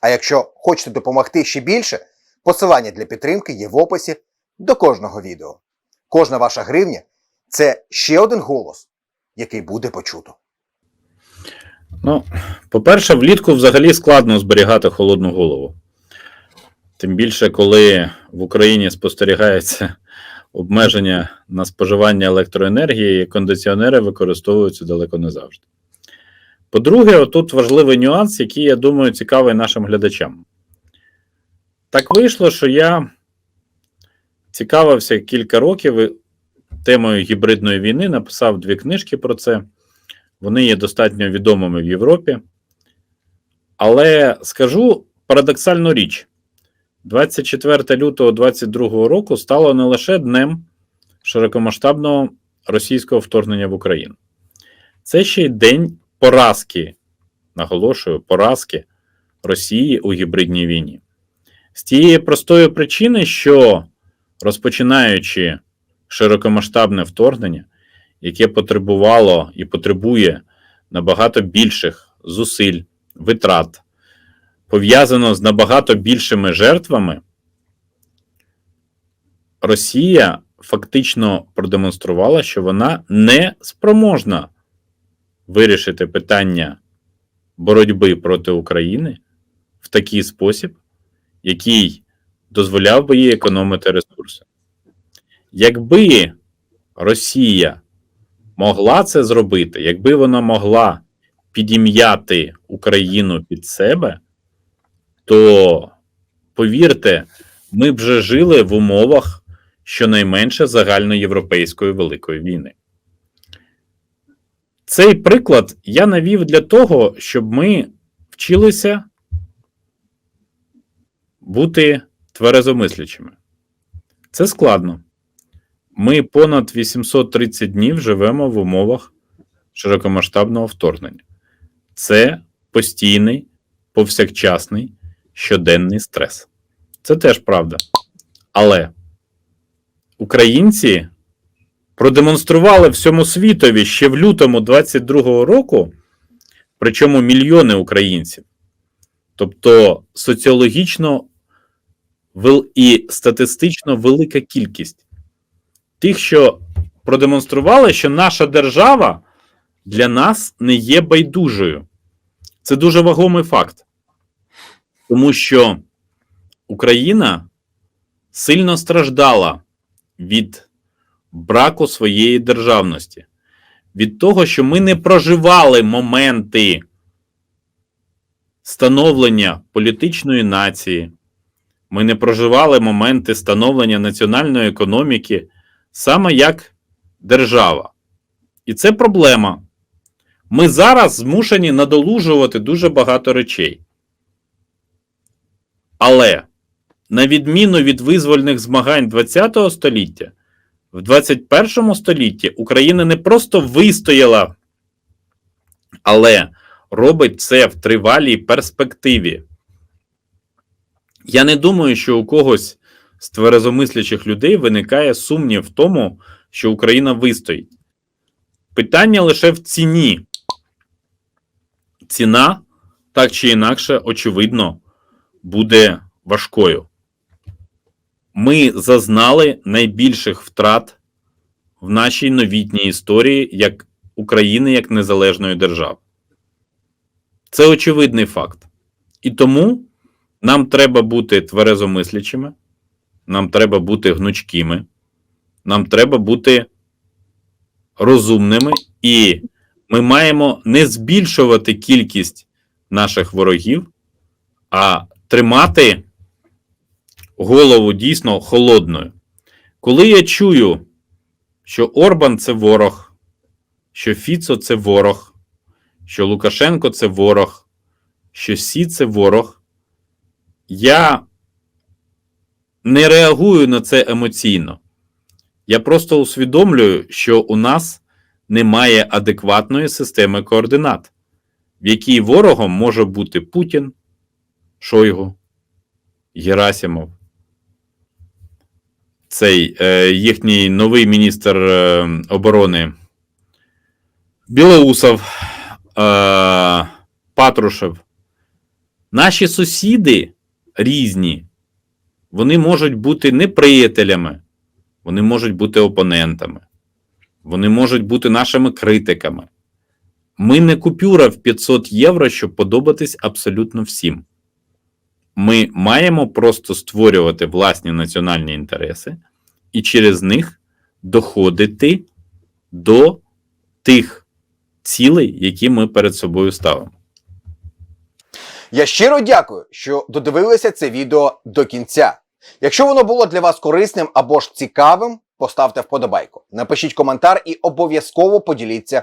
А якщо хочете допомогти ще більше, посилання для підтримки є в описі до кожного відео. Кожна ваша гривня це ще один голос, який буде почуто. Ну, по-перше, влітку взагалі складно зберігати холодну голову. Тим більше, коли в Україні спостерігається обмеження на споживання електроенергії, кондиціонери використовуються далеко не завжди. По-друге, отут важливий нюанс, який, я думаю, цікавий нашим глядачам. Так вийшло, що я цікавився кілька років темою гібридної війни, написав дві книжки про це. Вони є достатньо відомими в Європі. Але скажу парадоксальну річ: 24 лютого 2022 року стало не лише днем широкомасштабного російського вторгнення в Україну. Це ще й день поразки, наголошую, поразки Росії у гібридній війні. З тієї простої причини, що розпочинаючи широкомасштабне вторгнення, яке потребувало і потребує набагато більших зусиль, витрат, пов'язано з набагато більшими жертвами, Росія фактично продемонструвала, що вона не спроможна вирішити питання боротьби проти України в такий спосіб, який дозволяв би їй економити ресурси. Якби Росія могла це зробити, якби вона могла підім'яти Україну під себе, то повірте, ми б вже жили в умовах щонайменше загальноєвропейської великої війни. Цей приклад я навів для того, щоб ми вчилися бути тверезомислячими. Це складно. Ми понад 830 днів живемо в умовах широкомасштабного вторгнення. Це постійний, повсякчасний, щоденний стрес. Це теж правда. Але українці продемонстрували всьому світові ще в лютому 22-го року, причому мільйони українців, тобто соціологічно і статистично велика кількість тих, що продемонстрували, що наша держава для нас не є байдужою. Це дуже вагомий факт. Тому що Україна сильно страждала від браку своєї державності, від того, що ми не проживали моменти становлення політичної нації, ми не проживали моменти становлення національної економіки саме як держава. І це проблема. Ми зараз змушені надолужувати дуже багато речей. Але, на відміну від визвольних змагань ХХ століття, в 21 столітті Україна не просто вистояла, але робить це в тривалій перспективі. Я не думаю, що у когось з тверезомислячих людей виникає сумнів в тому, що Україна вистоїть. Питання лише в ціні. Ціна, так чи інакше, очевидно, буде важкою. Ми зазнали найбільших втрат в нашій новітній історії як України як незалежної держави. Це очевидний факт. І тому нам треба бути тверезомислячими, нам треба бути гнучкими, нам треба бути розумними, і ми маємо не збільшувати кількість наших ворогів, а тримати голову дійсно холодною. Коли я чую, що Орбан це ворог, що Фіцо це ворог, що Лукашенко це ворог, що Сі це ворог, я не реагую на це емоційно. Я просто усвідомлюю, що у нас немає адекватної системи координат, в якій ворогом може бути Путін, Шойгу, Герасимов, цей е, їхній новий міністр е, оборони Білоусов, е, Патрушев. Наші сусіди різні, вони можуть бути не приятелями, вони можуть бути опонентами, вони можуть бути нашими критиками. Ми не купюра в 500 євро, щоб подобатись абсолютно всім. Ми маємо просто створювати власні національні інтереси і через них доходити до тих цілей, які ми перед собою ставимо. Я щиро дякую, що додивилися це відео до кінця. Якщо воно було для вас корисним або ж цікавим, поставте вподобайку, напишіть коментар і обов'язково поділіться